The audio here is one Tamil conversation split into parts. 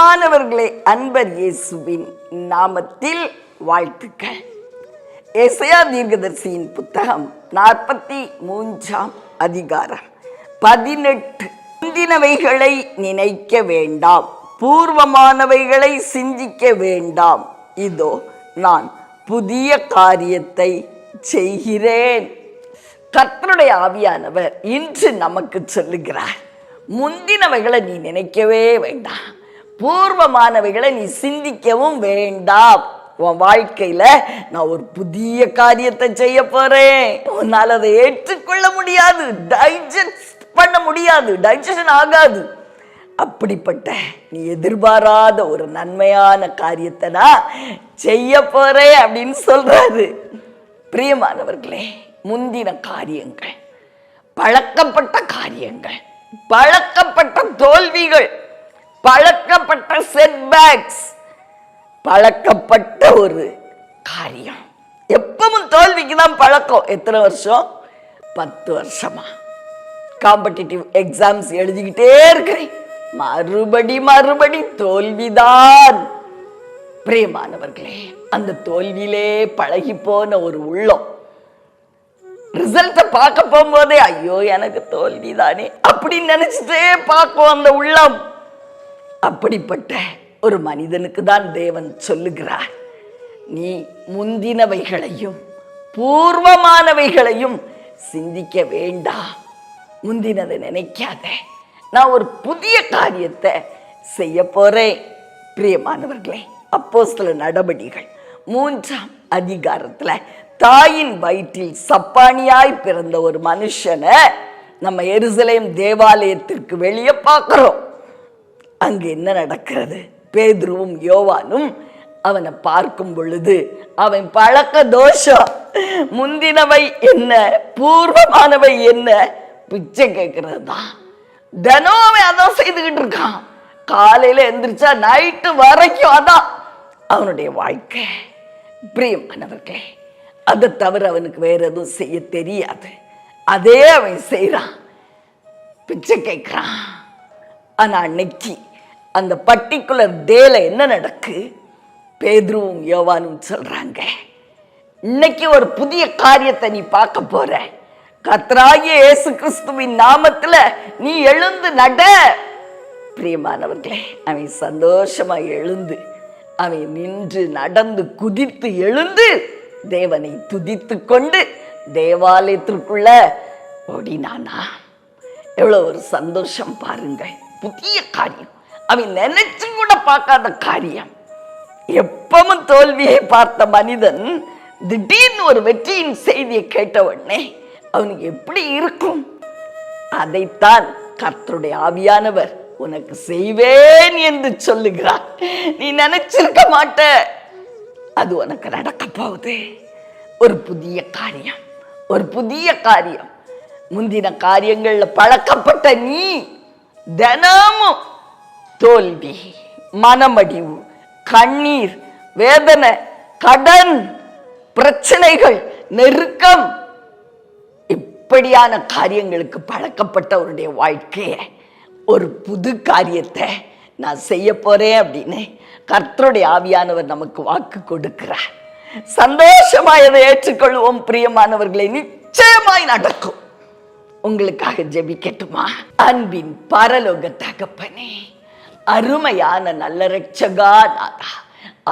பிரியமானவர்களே அன்பர் இயேசுவின் நாமத்தில் வாழ்த்துக்கள். எசையா தீர்க்கதர்சியின் புத்தகம் நாற்பத்தி மூன்றாம் அதிகாரம். பதினெட்டு முந்தினவைகளை நினைக்க வேண்டாம் பூர்வமானவைகளை சிந்திக்க வேண்டாம். இதோ நான் புதிய காரியத்தை செய்கிறேன். கர்த்தருடைய ஆவியானவர் இன்று நமக்கு சொல்லுகிறார் முந்தினவைகளை நீ நினைக்கவே வேண்டாம். பூர்வமானவைகளை நீ சிந்திக்கவும் வேண்டாம். உன் வாழ்க்கையில நான் ஒரு புதிய காரியத்தை செய்ய போறேன். உன்னால் அதை ஏற்றுக்கொள்ள முடியாது. டைஜஸ்ட் பண்ண முடியாது. டைஜஷன் ஆகாது. அப்படிப்பட்ட நீ எதிர்பாராத ஒரு நன்மையான காரியத்தை நான் செய்ய போறேன் அப்படின்னு சொல்றாரு. பிரியமானவர்களே முந்தின காரியங்கள் பழக்கப்பட்ட காரியங்கள் பழக்கப்பட்ட தோல்விகள் பழக்கப்பட்ட செட்பேக்ஸ் பழக்கப்பட்ட ஒரு காரியம். எப்பவும் தோல்விக்கு தான் பழக்கம். எத்தனை வருஷம்? பத்து வருஷமா. காம்படிட்டிவ் எக்ஸாம்ஸ் எழுதிக்கிட்டே இருக்கிறேன். மறுபடி மறுபடி தோல்விதான். பிரியமானவர்களே அந்த தோல்வியிலே பழகி போன ஒரு உள்ளம். ரிசல்ட்டை பார்க்க போகும்போதே ஐயோ எனக்கு தோல்வி தானே அப்படின்னு நினைச்சிட்டே பார்க்கும் அந்த உள்ளம். அப்படிப்பட்ட ஒரு மனிதனுக்கு தான் தேவன் சொல்லுகிறார். நீ முந்தினவைகளையும் பூர்வமானவைகளையும் சிந்திக்க வேண்டாம். முந்தினதை நினைக்காத. நான் ஒரு புதிய காரியத்தை செய்ய போறேன். பிரியமானவர்களே அப்போ சில நடவடிகள் மூன்றாம் அதிகாரத்தில் தாயின் வயிற்றில் சப்பானியாய் பிறந்த ஒரு மனுஷனை நம்ம எருசலேம் தேவாலயத்திற்கு வெளியே பார்க்குறோம். அங்கு என்ன நடக்கிறது? பேதுருவும் யோவானும் அவனை பார்க்கும் பொழுது அவன் பழக்க தோஷம். முந்தினவை என்ன? பூர்வமானவை என்ன? பிச்சை கேட்கறது? தான் தினம் அவன் அதான் செய்துகிட்டு இருக்கான். காலையில எந்திரிச்சா நைட்டு வரைக்கும் அதான் அவனுடைய வாழ்க்கை. பிரியமானவர்களே அதை தவிர அவனுக்கு வேற எதுவும் செய்ய தெரியாது. அதே அவன் செய்கிறான் பிச்சை கேட்குறான். ஆனா அன்னைக்கு அந்த பர்டிகுலர் டேல என்ன நடக்கு? பேதுருவும் யோவானும் சொல்றாங்க இன்னைக்கு ஒரு புதிய காரியத்தை நீ பார்க்க போற. கத்ராகிய இயேசு கிறிஸ்துவின் நாமத்துல நீ எழுந்து நட. பிரியமானவர்களே அவன் சந்தோஷமா எழுந்து அவன் நின்று நடந்து குதித்து எழுந்து தேவனை துதித்து கொண்டு தேவாலயத்திற்குள்ள ஓடினானா? எவ்வளோ ஒரு சந்தோஷம் பாருங்க புதிய காரியம். அவன் நினைச்சு கூட பார்க்காத காரியம். எப்பவும் தோல்வியை பார்த்த மனிதன் திடீர்னு ஒரு வெற்றியின் செய்தியை கேட்ட உடனே அவனுக்கு எப்படி இருக்கும்? அதைத்தான் கர்த்தருடைய ஆவியானவர் உனக்கு செய்வேன் என்று சொல்லுகிறார். நீ நினைச்சிருக்க மாட்ட. அது உனக்கு நடக்க போகுது. ஒரு புதிய காரியம். ஒரு புதிய காரியம். முந்தின காரியங்களில் பழக்கப்பட்ட நீ தினமும் தோல்வி மனமடிவு கண்ணீர் வேதனை கடன் பிரச்சனைகள் நெருக்கம். இப்படியான காரியங்களுக்கு பழக்கப்பட்டவருடைய வாழ்க்கையை ஒரு புது காரியத்தை நான் செய்ய போறேன் அப்படின்னு கர்த்தருடைய ஆவியானவர் நமக்கு வாக்கு கொடுக்கிறார். சந்தோஷமாய் அதை ஏற்றுக்கொள்வோம் பிரியமானவர்களை. நிச்சயமாய் நடக்கும். உங்களுக்காக ஜெபிக்கட்டுமா? அன்பின் பரலோக தகப்பனே அருமையான நல்ல ரட்சகா நாதா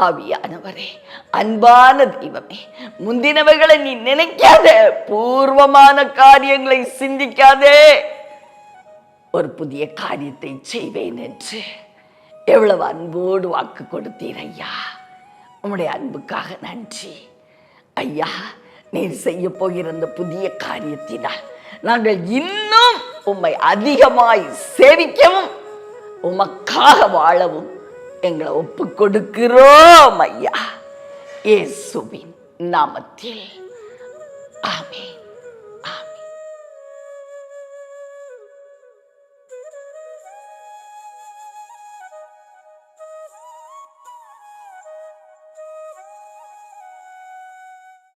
ஆவியானவரே அன்பான தெய்வமே முந்தினவைகளை நீ நினைக்காத பூர்வமான காரியங்களை சிந்திக்காதே. ஒரு புதிய காரியத்தை செய்வேன் என்று எவ்வளவு அன்போடு வாக்கு கொடுத்தீர் ஐயா. உம்முடைய அன்புக்காக நன்றி. ஐயா நீர் செய்ய போகிற அந்த புதிய காரியத்தினால் நாங்கள் இன்னும் உம்மை அதிகமாய் சேவிக்கவும் உமக்காக வாழவும் எங்களை ஒப்பு கொடுக்கிறோம் ஐயா. ஏசுவின் நாமத்தில். ஆமே